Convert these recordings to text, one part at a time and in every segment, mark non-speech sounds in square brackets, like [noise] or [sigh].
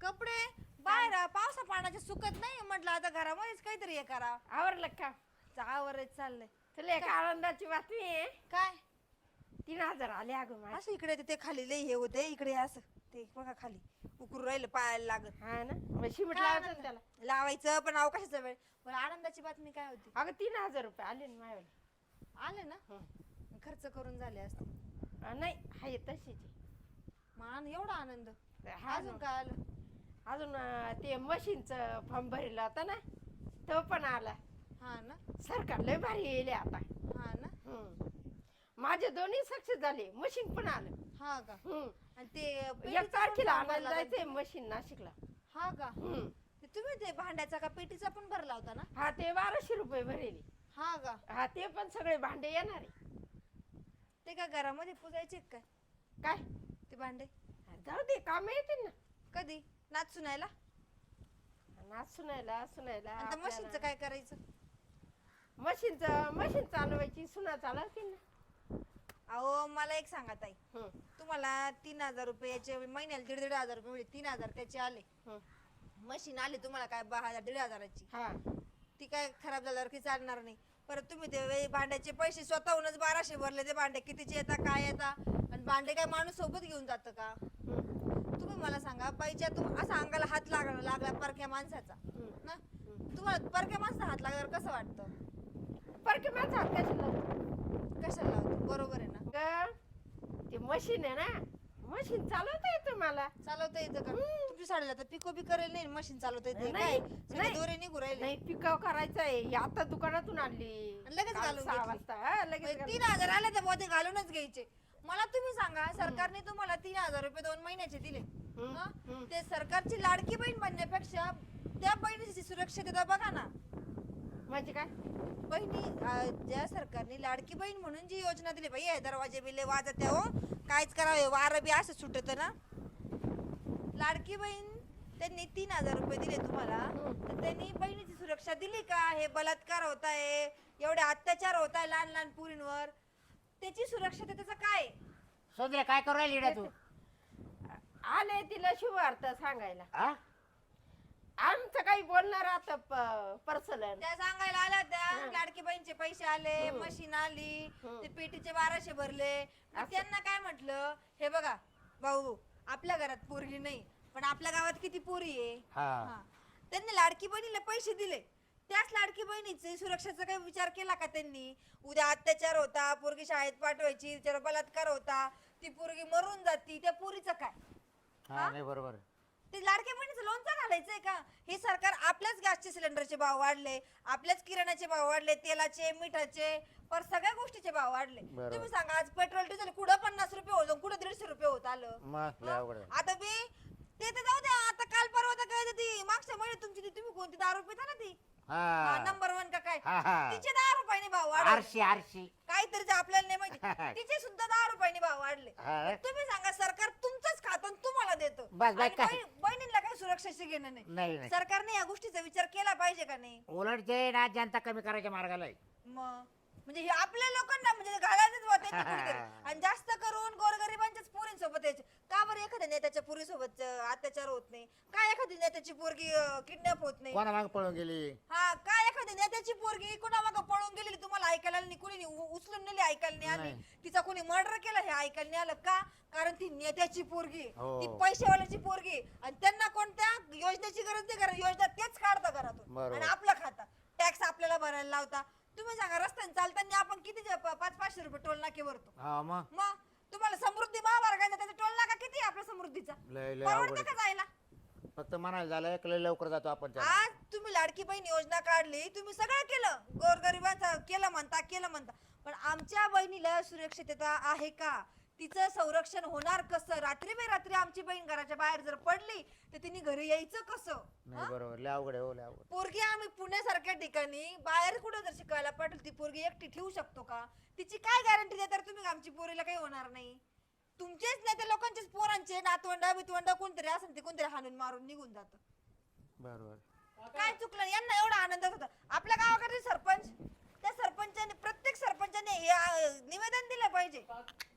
कपडे बाहेर पावसा पाण्याचे सुकत नाही म्हटलं आता घरामध्येच काहीतरी हे करा. आवरलं का? चावरच चाललंय. तुला एक आनंदाची बातमी आहे. काय? तीन हजार आले अगं असं इकडे ते खाली लय हे होते इकडे असं. ते बघा खाली. उकरू राहिलं पायाला लागत. हा ना? मग शिमिट काय लावायचं ना आनंद? त्याला? लावायचं पण अवकाशाचा वेळ. पण आनंदाची बातमी काय होती? अगं तीन हजार रुपये आले ना माझ्यावर आले ना? खर्च करून झाले असते नाही हाय तशीच. आहे. मान एवढा आनंद. अजून. काय आलं अजून अं, ते मशीनचं फॉर्म भरला होता ना तो पण आला. हा ना. सरकार लय भारी येईल आता. हा ना. हम्म. माझे दोन्ही सक्सेस झाले मशीन पण आलं. हा का? हम्म. आणि ते एक पेटीचं तारखेला आणायला भरला. जायचंय मशीन नाशिकला. हा का? हम्म. ते तुम्ही ते भांड्याचा का पेटीचा पण भरला होता ना? हा ते बाराशे रुपये भरेली. हा का? हा ते पण सगळे भांडे येणार. आहे ते काय घरामध्ये पुजायचे काय काय? ते भांडे? जाऊ दे काम येतील ना. कधी? नाच सुनायला नाच सुनायला सुनायला आणि मशीनचं काय करायचं? मशीनचं मशीन चालवायची सुना चालवतील ना. अहो मला एक सांगा ताई. तुम्हाला तीन हजार रुपये याचे महिन्याला दीड दीड हजार रुपये तीन हजार त्याचे आले. मशीन आली तुम्हाला काय बा हजार दीड हजाराची? हा. ती काय खराब झाल्यावर काही चालणार नाही. परत तुम्ही ते वे- भांड्याचे पैसे स्वतःहूनच बाराशे भरले ते भांडे कितीचे येतात काय येतात? आणि भांडे काय माणूस सोबत घेऊन जातं का? मला सांगा तुम असा अंगाला हात लागला लागला परक्या माणसाचा. ना? तुम्हाला परक्या माणसाचा हात लागल्यावर कसं वाटतं? परके माझा हात कशाला लावतो? कशाला लावतो? बरोबर आहे ना? ग, ते मशीन आहे ना? मशीन चालवता येतं मला. चालवता येतं का? तुमची साडीला तर पिको बी करेल नाही मशीन चालवता येते नाही, काय? सगळे नाही. दोरे निघू राहिले. नाही पिकाव करायचं आहे. ही आता दुकानातून आणली. आणि लगेच काल घालून सहा घेतली. वाजता. हा, लगेच म्हणजे घालून. तीन हजार आले तर मध्ये घालूनच घ्यायचे. मला तुम्ही सांगा सरकारने तुम्हाला तीन हजार रुपये दोन महिन्याचे दिले. हं? ते सरकारची लाडकी बहीण बनण्यापेक्षा त्या बहिणीची सुरक्षितता बघा ना. म्हणजे काय? बहिणी अं, ज्या सरकारने लाडकी बहीण म्हणून जी योजना दिली बाई हे दरवाजे बिले वाजत हो काहीच करावे वारं बी असं सुटत ना. लाडकी बहीण त्यांनी तीन हजार रुपये दिले तुम्हाला. तर त्यांनी बहिणीची सुरक्षा दिली का? हे बलात्कार होत आहे एवढे अत्याचार होत आहे लहान लहान पुरींवर. त्याची सुरक्षा त्याचं काय? सुंदरे काय करू राहिली तू? आले तिला शुभार्थ सांगायला हा? आमचं काही बोलणार आता पर्सल त्या सांगायला आल्या त्या. लाडकी बहीणचे पैसे आले. मशीन आली. ते पेटीचे बाराशे भरले असं. त्यांना काय म्हटलं हे बघा भाऊ आपल्या घरात पोरगी नाही पण आपल्या गावात किती पोरी आहे हा. हा. त्यांनी लाडकी बहिणीला पैसे दिले त्याच लाडकी बहिणीचे सुरक्षेचा काही विचार केला का त्यांनी उद्या अत्याचार होता पोरगी शाळेत पाठवायची तिच्यावर बलात्कार होता ती पोरगी मरून जाती त्या पोरीचं काय हा? नाही बरोबर ते लाडक्या बहिणीचं लोणचं घालायचंय का? हे सरकार आपल्याच गॅसचे सिलेंडरचे भाव वाढले आपल्याच किराण्याचे भाव वाढले तेलाचे मिठाचे पर सगळ्या गोष्टीचे भाव वाढले. बरोबर. तुम्ही सांगा आज पेट्रोल डिझेल कुठं पन्नास रुपये होतं कुठं दीडशे रुपये होत आलं? मग लय अवघड आहे. आता बी ते तर जाऊ द्या आता काल परवा तर काय ती मागच्या महिन्यात तुमची ती तुम्ही कोणती दारू पिता ना ती? हा नंबर वन का काय हा, हा. तिचे दहा रुपयाने भाव वाढले आरशी आरशी काहीतरी आपल्याला नाही माहिती तिचे सुद्धा दहा रुपयाने भाव वाढले हा. तुम्ही सांगा सरकार तुमचंच खातं आणि तुम्हाला देतं बस, बस, आणि काय? बहिणी- बहिणींना काही सुरक्षेशी घेणं नाही. सरकारने या गोष्टीचा विचार केला पाहिजे का नाही उलट ते ना जनता कमी करायच्या मार्गाला आहे. मग म्हणजे हे आपल्या लोकांना म्हणजे घालायचंच त्यांनी कुठेतरी. [laughs] आणि जास्त करून गोरगरिबांच्याच पोरींसोबत यायचे का बरं एखाद्या नेत्याच्या पोरीसोबत अं, अत्याचार होत नाही काय एखादी नेत्याची पोरगी किडनॅप होत नाही कोणा माग पळून गेली हा काय एखादी नेत्याची पोरगी कोणा मग पळून गेलेली तुम्हाला ऐकायला नाही कोणी उचलून नेली ऐकायला नाही आली नाही. तिचा कोणी मर्डर केलं हे ऐकायला नाही आलं का कारण ती नेत्याची पोरगी. हो. ती पैशावाल्याची पोरगी. आणि त्यांना कोणत्या योजनेची गरज नाही कारण योजना तेच काढता घरातून बरोबर. आणि आपलं खाता टॅक्स आपल्याला भरायला लावता तुम्ही सांगा रस्त्याने चालताना आपण किती जे- प- पाच पाचशे रुपये टोल नाके भरतो? हा मग? मग? तुम्हाला समृद्धी महामार्गाचा त्याचा टोल नाका किती आहे आपल्या समृद्धीचा? लय लय परवडते अवघड का जायला? फक्त म्हणायला झालं एक लय लवकर जातो आपण त्याला आज तुम्ही लाडकी बहीण योजना काढली तुम्ही सगळं केलं. गोरगरिबांचं केलं म्हणता केलं म्हणता. पण आमच्या बहिणीला सुरक्षितता आहे का? तिचं संरक्षण होणार कसं? रात्री रात्री आमची बहीण घराच्या बाहेर जर पडली तर तिने घरी यायचं कसं? नाही बरोबर. लय अवघड आहे हो लय अवघड. पोरगी आम्ही पुण्यासारख्या ठिकाणी बाहेर कुठं जर शिकायला पाठवली ती पोरगी एकटी ठेवू शकतो का? तिची काय गॅरंटी देतात तुम्ही आमची पोरीला काही होणार नाही? तुमचेच नाही तर लोकांचेच पोरांचे नातवंड बितवंड कोणतरी असेल ते कोणतरी हाणून मारून निघून जातं. बरोबर. काय चुकलं? यांना एवढा आनंद होता. आपल्या गावाकडे सरपंच त्या सरपंचाने प्रत्येक सरपंचाने हे अं, निवेदन दिलं पाहिजे.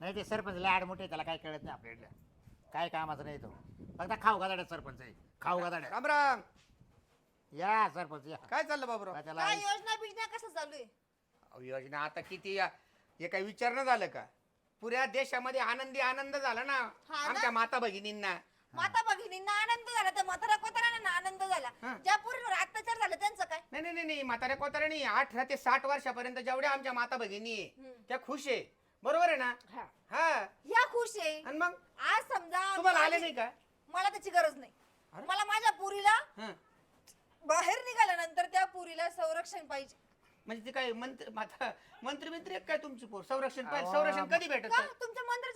नाही ते सरपंच लय आड मोठे त्याला काय कळत नाही आपल्याला. काय कामाचं नाही तो. फक्त खाऊ गादाड्या सरपंच आहे. खाऊ गादाड्या राम राम. या सरपंच या. काय चाललं बाबूराव? काय त्याला काय योजना बिजना कसं चालू आहे? अहो, योजना आता किती या- हे काही विचारणं झालं का? पुऱ्या देशामध्ये आनंदी आनंद झाला ना ना? आमच्या माता भगिनींना माता भगिनींना आनंद झाला तर म्हातारा कोतारांना आनंद झाला. हा. ज्या पोरींवर अत्याचार झाला त्यांचं काय? नाही नाही नाही, नाही म्हाताऱ्या कोताऱ्यानी अठरा ते साठ वर्षापर्यंत जेवढ्या आमच्या माता भगिनी आहे. त्या खुश आहे. बरोबर आहे ना? हा. ह्या खुश आहे. आणि मग? आज समजा तुम्हाला आले नाही का? मला त्याची गरज नाही. अरे? मला माझ्या पुरीला हं. बाहेर निघाल्यानंतर त्या पुरीला संरक्षण पाहिजे. म्हणजे ते काय मंत्री माता मंत्री मंत्री काय तुमची पोर? संरक्षण पाहिजे. संरक्षण कधी भेटत? का? तुमच्या बरं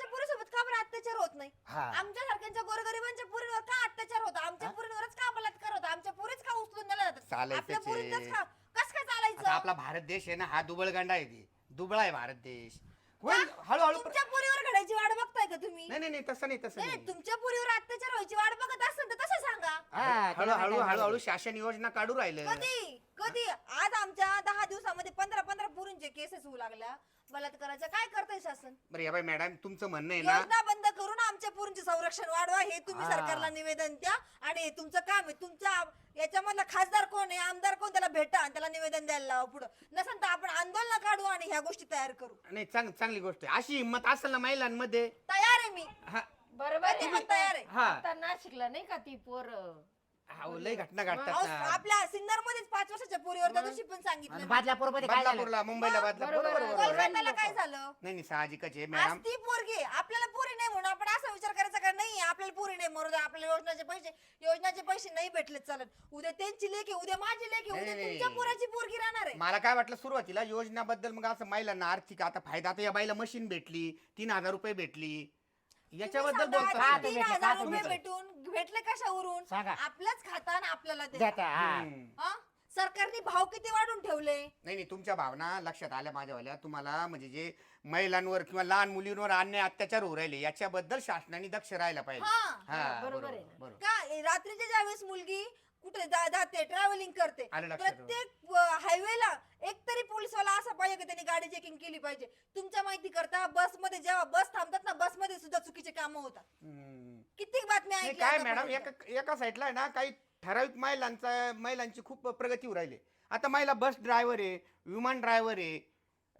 अत्याचार होत नाही. हा. आमच्या सारख्यांच्या गोरगरिबांच्या पुरीवर का अत्याचार होता? आमच्या पुरीवरच का बलात्कार होता? आमच्या पुरीच का उचलून दिला जातात आपल्या. पुरीतच का? कस काय आता चालायचं आपला भारत देश आहे ना हा दुबळगांडा आहे ती. दुबळा आहे भारत देश. होईल हळूहळू तुमच्या पुरीवर घडायची वाट बघताय का तुम्ही? नाही नाही नाही तसं नाही तसं नाही नाही. नाही, तुमच्या पुरीवर अत्याचार व्हायची वाट बघत असेल तर तसं सांगा. हा, त्याला काय हळूहळू करायचं? शासन योजना काढू राहिलं. कधी? कधी? आज आमच्या दहा दिवसामध्ये पंधरा पंधरा पुरींचे केसेस होऊ लागल्या. बलात्काराच्या काय करताय शासन? बरं या बाई मॅडम तुमचं म्हणणं आहे ना योजना बंद करून आमच्या पोरींचे संरक्षण वाढवा हे तुम्ही हा. सरकारला निवेदन द्या. आणि हे तुमचं काम आहे. तुमच्या याच्यामधला खासदार कोण आहे? आमदार कोण? त्याला भेटा आणि त्याला निवेदन द्यायला लावा पुढं. नसेल तर आपण आंदोलन काढू आणि ह्या गोष्टी तयार करू. नाही चांग चांगली गोष्ट आहे. अशी हिंमत असेल ना महिलांमध्ये तयार आहे मी. हा. बरोबर पण तयार आहे. हा. आता नाशिकला नाही का ती पोर? हा, लय घटना घडतात ना आपल्या सिन्नर मध्येच पाच वर्षाच्या पोरीवर त्या दिवशी पण आणि सांगितलं बदलापूरमध्ये काय झालं बदलापूरला मुंबईला बदला बरोबर, बरोबर बरोबर. बरोबर. कोलकात्याला काय झालं नाही नाही साहजिकच आहे आज मॅडम ती पोरगी. आपल्याला पुरी नाही म्हणून आपण असा विचार करायचा का नाही आपल्याला पुरी नाही म्हणून आपल्याला योजनाचे पैसे योजनाचे पैसे नाही भेटले चालत उद्या त्यांची लेखी उद्या माझी लेखी नाही, उद्या नाही, तुमच्या नाही. पोराची पोरगी राहणार आहे मला काय वाटलं सुरुवातीला योजनाबद्दल मग असं महिलांना आर्थिक आता फायदा आता या बाईला मशीन भेटली तीन हजार रुपये भेटली याच्याबद्दल तुम्ही सांगा, बोलतात तीन भेटले, हजार का रुपये भेटले? भेटून भेटले कशावरून सांगा. आपल्याच खाता आणि आपल्याला देता. देता, हा. हम्म. हा? सरकारने भाव किती वाढून ठेवले नाही नाही तुमच्या भावना लक्षात आल्या माझ्यावाल्या तुम्हाला म्हणजे जे महिलांवर किंवा लहान मुलींवर अन्याय अत्याचार होऊ राहिले याच्याबद्दल शासनाने दक्ष राहायला पाहिजे हा. हा, बरोबर आहे ना. बरोबर का ए, रात्रीच्या ज्यावेळेस मुलगी कुठे जा- जाते ट्रॅव्हलिंग करते आलं लक्षात. प्रत्येक हायवेला एक तरी पोलीसवाला असा पाहिजे की त्यांनी गाडी चेकिंग केली पाहिजे तुमच्या माहिती करता बसमध्ये जेव्हा बस थांबतात ना बसमध्ये सुद्धा चुकीचे काम होतात हम्म. किती बातम्या नाही ऐकल्या काय मॅडम? एका एका साईडला आहे ना काही ठराविक महिलांचा महिलांची खूप प्रगती होऊ राहिली. आता महिला बस ड्रायव्हर आहे विमान ड्रायव्हर आहे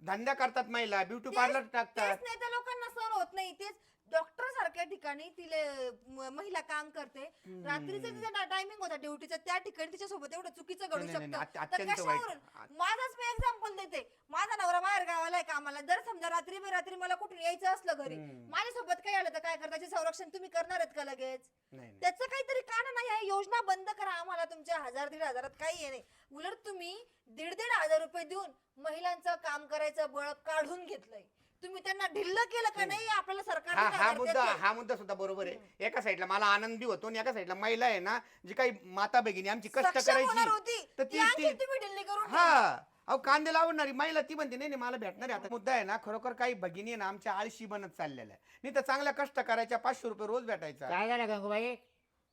धंदा करतात महिला ब्युटी पार्लर तेच टाकतात. तेच नाही तर लोकांना सहन होत नाही. तेच डॉक्टर सारख्या ठिकाणी तिले म- महिला काम करते. रात्रीचं तिचा टायमिंग होता. ड्युटीचा त्या ठिकाणी तिच्यासोबत एवढं चुकीचं घडू नाही, नाही, नाही, शकतं अत्य- तर अत्यंत वाईट. कशावरून? माझाच मी एक्झाम्पल देते. माझा नवरा बाहेर गावाला आहे कामाला. जर समजा रात्री रात्री मला कुठून यायचं असलं घरी. माझ्यासोबत काय आलं तर काय करता? त्याचे संरक्षण तुम्ही करणार आहेत का लगेच? नाही नाही. त्याचं काहीतरी कारण नाही आहे. योजना बंद करा आम्हाला. तुमच्या हजार दीड हजारात काही आहे नाही. उलट तुम्ही दीड दीड हजार रुपये देऊन महिलांचं काम करायचं बळ काढून घेतलंय. तुम्ही त्यांना ढिल्ल केलं का नाही? आपल्याला सरकार हा हा मुद्दा हा मुद्दा सुद्धा बरोबर आहे. एका साईडला मला आनंद बी होतो आणि एका साईडला महिला आहे ना जी काही माता भगिनी आमची कष्ट करायची होती. तर ती ती आणखी ती तुम्ही ढिल्ली करून हा. अहो कांदे लावणारी महिला ती म्हणते नाही नाही मला भेटणार आहे आता. मुद्दा आहे ना खरोखर काही भगिनी आहे ना आमच्या आळशी बनत चाललेल्या आहे नाही तर चांगल्या कष्ट करायच्या पाचशे रुपये रोज भेटायचा. काय झालं गंगूबाई?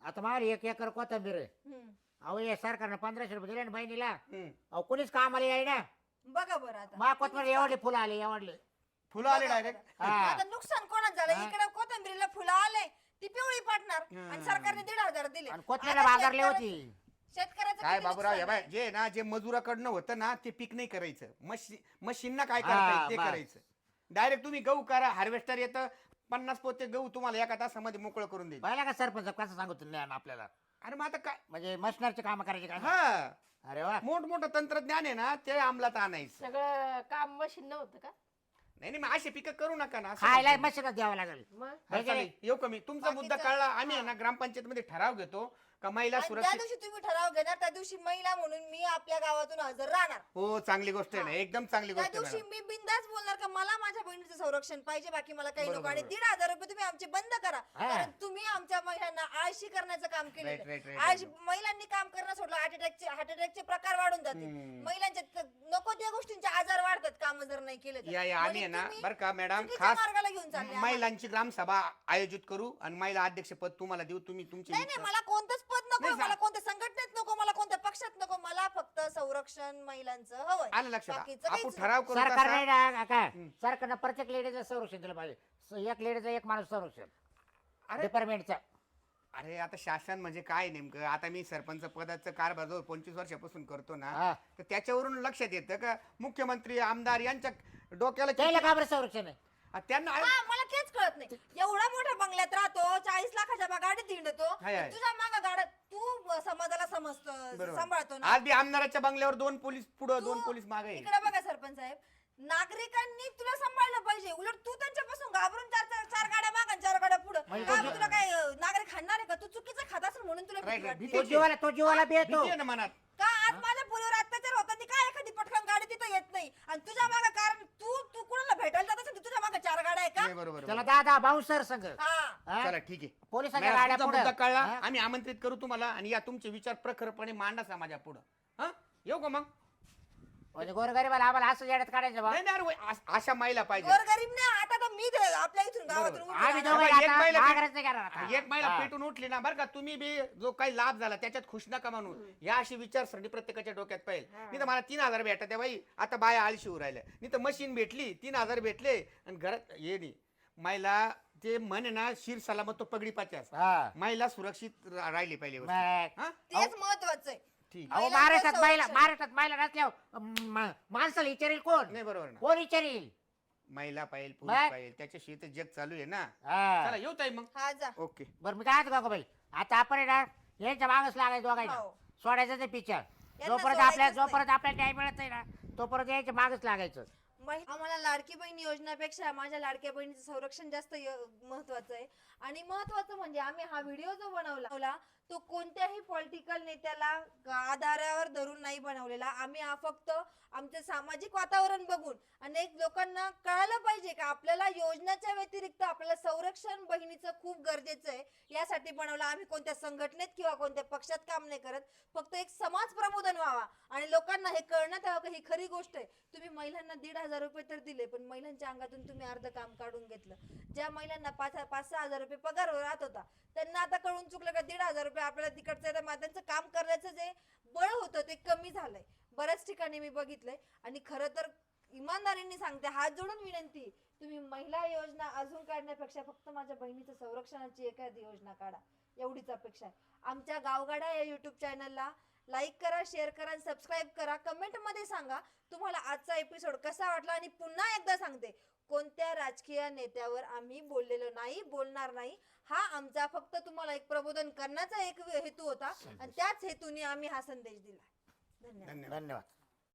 आता मला एक एकर कोथंबीर आहे. अहो हे सरकारनं पंधराशे रुपये दिले ना बहिणीला. हम्म. अहो कुणीच कामाला याय ना बघा बरं आता. मा कोथंबीर एवढे फुलं आले एवढले. फुलं आले डायरेक्ट. आता नुकसान कोणाच झालं. इकडे कोथंबीरीला फुलं आले ती पिवळी पाडणार. आणि सरकारने दीड हजार दिले. आणि कोथमीरला आता बाजारले शेतकऱ्या- होती. शेतकऱ्याचं काय किती बाबूराव हे नुकसान बाय आहे? जे ना जे मजुराकडनं होतं ना ते पीक नाही करायचं. मशी मशीनना काय हा, करता येईल ते बस. करायचं. डायरेक्ट तुम्ही गहू करा हार्वेस्टर येतं पन्नास पोते गहू तुम्हाला एका तासामध्ये मोकळं करून देईल. पाहिला का सरपंच कसं सांगू ज्ञान आपल्याला? अरे मग आता काय? म्हणजे मशनरचे काम करायचे का हा. अरे वा. मोठमोठं तंत्रज्ञान आहे ना ते अंमलात आणायचं. सगळं काम मशीन नव्हतं का? नाही नाही मग असे पिकं करू नका ना असं खायला म्हणतो मी. मशीनच द्यावं लागेल मग हा, हे चालेल. येऊ कमी तुमचा मुद्दा बाकीचं- कळला आम्ही आहे ना ग्रामपंचायत मध्ये ठराव घेतो का महिला आणि सुरक्षित दिवशी तुम्ही ठराव घेणार त्या दिवशी महिला म्हणून मी आपल्या गावातून हजर राहणार हो चांगली गोष्ट आहे ना एकदम चांगली त्या गोष्ट आहे दिवशी मॅडम. मी बिंदास बोलणार का मला माझ्या बहिणीचं संरक्षण पाहिजे बाकी मला काही नको बरोबर, आणि बरोबर. दीड हजार रुपये तुम्ही आमचे बंद करा हा. कारण तुम्ही आमच्या महिलांना आळशी करण्याचं काम Right, right, केलं right, आळशी. महिलांनी काम करणं सोडलं हार्ट अटॅकचे हार्ट अटॅकचे प्रकार वाढून जातील. महिलांच्या त- नको त्या गोष्टींचे आजार वाढतात काम जर नाही केले तर. या या आम्ही आहे म्हणजे ना तुम्ही बरं का मॅडम चुकीच्या खास मार्गाला घेऊन चालले आम्हाला. महिलांची ग्रामसभा आयोजित करू आणि महिला अध्यक्षपद तुम्हाला देऊ तुम्ही तुमचे नाही नाही मला कोणतंच पद नको नाही, मला कोणत्या संघटनेत नको मला कोणत्या पक्षात नको मला फक्त संरक्षण महिलांचं हवंय. आलं लक्षात. बाकीचं आपण काहीच ठराव करू सरकार तसा. नाही ना काय? सरकारनं प्रत्येक लेडीजला संरक्षण दिलं पाहिजे. स- एक लेडीचं एक माणूस संरक्षण. अरे. डिपार्टमेंटचा अरे आता शासन म्हणजे काय नेमकं? आता मी सरपंच पदाचं कारभार जवळ पंचवीस वर्षापासून करतो ना. तर त्याच्यावरून लक्षात येतं का? मुख्यमंत्री आमदार यांच्या डोक्याला त्याला किती- का बरं संरक्षण आहे? आ, त्यांना हा मला तेच कळत नाही. एवढा मोठ्या बंगल्यात राहतो चाळीस लाखाच्या बा गाडीत हिंडतो हाय, हाय. तुझ्या माग गाड्या तू समाजाला समजतो सांभाळतो ना. आज बी आमदाराच्या बंगल्यावर दोन पोलीस पुढं दोन तू- पोलीस मागे इकडे बघा सरपंच साहेब. नागरिकांनी तुला सांभाळलं पाहिजे. उलट तू त्यांच्यापासून घाबरून चार चार चार गाड्या मागा चार गाड्या पुढे म्हणजे काय तो- तुला काय अं, नागरिक हाणणार आहे का तू चुकीचं खात असेल म्हणून तुला Right, भीती right. वाटते. तो जीवाला तो जीवाला बेतो भीती आहे ना मनात? का आज माझ्या पुरीवर अत्याचार ती काय एखादी पटकन गाडी तिथं येत नाही? आणि तुझ्या मागे कारण तू तू कुणाला भेटायला जात असेल? तर तुझ्या मागे चार गाड्या आहे का? बरोबर बरोबर. दादा बाउन्सर संघ हा. हा? चला ठीक आहे. पोलिसांच्या मॅडम, गाड्या तुमचा पुढं. मुद्दा कळला. हा? आम्ही आमंत्रित करू तुम्हाला आणि या तुमचे विचार प्रखरपणे मांडा समाजा पुढं. हा? येऊ का मग? म्हणजे गोरगरीबाला आम्हाला असं येड्यात काढायचं बा. नाही नाही अरे, अश- अशा महिला पाहिजे. गोरगरीब नाही आता मी आपल्या इथून गावातून उभी आम्ही राहणार. दोघं एक महिला- माघारच नाही करणार आता. एक महिला हा. पेटून उठली ना बरं का तुम्ही बी जो काही लाभ झाला त्याच्यात खुश नका म्हणून या अशी विचारसरणी प्रत्येकाच्या डोक्यात पाहिजे नाही तर मला तीन हजार भेटा त्या बाई आता बाया आळशी होऊ राहिल्या. नाही तर मशीन भेटली तीन हजार भेटले आणि घरात ये नाही. महिला ते म्हणे ना शिर सलामत तो पगडी पाच्यास हा. महिला सुरक्षित रा- राहिली पाहिजे व्यवस्थित. हा? तेच महत्वाचं आहे. ठीक. अहो महिलांचं महाराष्ट्रात महिला संरक्षण. महाराष्ट्रात महिला नसल्यावर म- माणसाला विचारेल कोण? नाही बरोबर ना. कोण विचारेल? महिला पाहिजे? पुरुष पाहिजे त्याच्याशी तर जग चालू आहे ना. हा. चला येऊ ताई मग. हा जा. ओके. बरं मी काय म्हणतो बाई? आता आपण आहे ना यांच्या मागच लागायचं दोघायला हो. सोडायचं ते पिक्चर जोपर्यंत सोडायचंच आपल्या नाही. जोपर्यंत आपल्याला टाइम मिळत नाही ना तोपर्यंत यायच्या मागच लागायचं. महि- आम्हाला लाडकी बहीण योजनेपेक्षा माझ्या लाडक्या बहिणीचं संरक्षण जास्त य- महत्वाचं आहे. आणि महत्वाचं म्हणजे आम्ही हा व्हिडिओ जो बनवला तो कोणत्याही पॉलिटिकल नेत्याला आधारावर धरून नाही बनवलेला. आम्ही हा फक्त आमचं सामाजिक वातावरण बघून अनेक लोकांना कळायला पाहिजे का आपल्याला योजनाच्या व्यतिरिक्त आपल्याला संरक्षण बहिणीचं खूप गरजेचं आहे. यासाठी बनवला. आम्ही कोणत्या संघटनेत किंवा कोणत्या पक्षात काम नाही करत. फक्त एक समाज प्रबोधन व्हावा. आणि लोकांना हे कळण्यात यावं की ही खरी गोष्ट आहे. तुम्ही महिलांना दीड हजार रुपये तर दिले पण महिलांच्या अंगातून तुम्ही अर्ध काम काढून घेतलं. ज्या महिलांना पाच पाच सहा हजार रुपये पगार राहत होता त्यांना आता कळून चुकलं का दीड हजार रुपये आपल्याला तिकडचं आहे, काम करण्याचं जे बळ होतं ते कमी झालंय. बऱ्याच ठिकाणी मी बघितलंय. आणि खरं तर इमानदारीने सांगते हात जोडून विनंती तुम्ही महिला योजना अजून काढण्यापेक्षा फक्त माझ्या बहिणीचं संरक्षणाची एखादी योजना काढा. एवढीच अपेक्षा आहे. आमच्या गावगाडा या युट्यूब चॅनलला लाईक करा शेअर करा आणि सबस्क्राईब करा. कमेंटमध्ये सांगा तुम्हाला आजचा एपिसोड कसा वाटला? आणि पुन्हा एकदा सांगते कोणत्या राजकीय नेत्यावर आम्ही बोललेलो नाही बोलणार नाही हा आमचा फक्त तुम्हाला एक प्रबोधन करण्याचा एक हेतू होता. आणि त्याच हेतूने आम्ही हा संदेश दिला. धन्यवाद धन्यवाद. धन्यवाद.